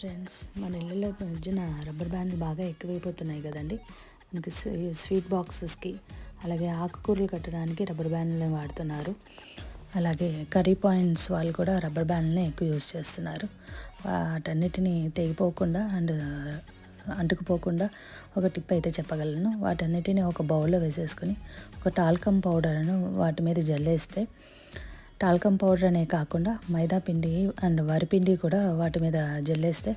Friends మన ఇళ్ళలో మధ్యన రబ్బర్ బ్యాండ్లు బాగా ఎక్కువైపోతున్నాయి కదండి. మనకి స్వీట్ బాక్సెస్కి అలాగే ఆకుకూరలు కట్టడానికి రబ్బర్ బ్యాండ్లు వాడుతున్నారు. అలాగే కర్రీ పాయింట్స్ వాళ్ళు కూడా రబ్బర్ బ్యాండ్ని ఎక్కువ యూజ్ చేస్తున్నారు. వాటన్నిటిని తెగిపోకుండా అండ్ అంటుకుపోకుండా ఒక టిప్ అయితే చెప్పగలను. వాటన్నిటిని ఒక బౌల్లో వేసేసుకొని ఒక టాల్కమ్ పౌడర్ను వాటి మీద జల్లేస్తే టాల్కమ్ పౌడర్ అనే కాకుండా మైదా పిండి అండ్ వరిపిండి కూడా వాటి మీద జల్లేస్తే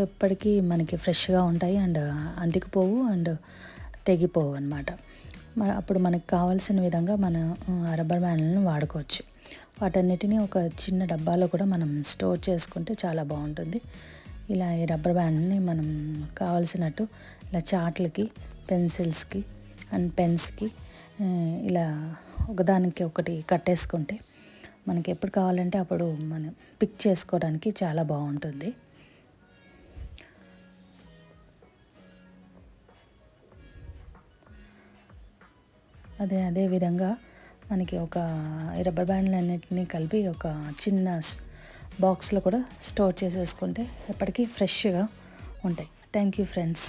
ఎప్పటికీ మనకి ఫ్రెష్గా ఉంటాయి అండ్ అంటికిపోవు అండ్ తెగిపోవు అనమాట అప్పుడు మనకు కావాల్సిన విధంగా మన రబ్బర్ బ్యాండ్లను వాడుకోవచ్చు. వాటన్నిటిని ఒక చిన్న డబ్బాలో కూడా మనం స్టోర్ చేసుకుంటే చాలా బాగుంటుంది. ఇలా ఈ రబ్బర్ బ్యాండ్ని మనం కావాల్సినట్టు ఇలా చాట్లకి పెన్సిల్స్కి అండ్ పెన్స్కి ఇలా ఒకదానికి ఒకటి కట్టేసుకుంటే మనకి ఎప్పుడు కావాలంటే అప్పుడు మనం పిక్ చేసుకోవడానికి చాలా బాగుంటుంది. అదే అదే విధంగా మనకి ఒక రబ్బర్ బ్యాండ్లు అన్నిటినీ కలిపి ఒక చిన్న బాక్స్లో కూడా స్టోర్ చేసేసుకుంటే ఎప్పటికీ ఫ్రెష్గా ఉంటాయి. Thank you friends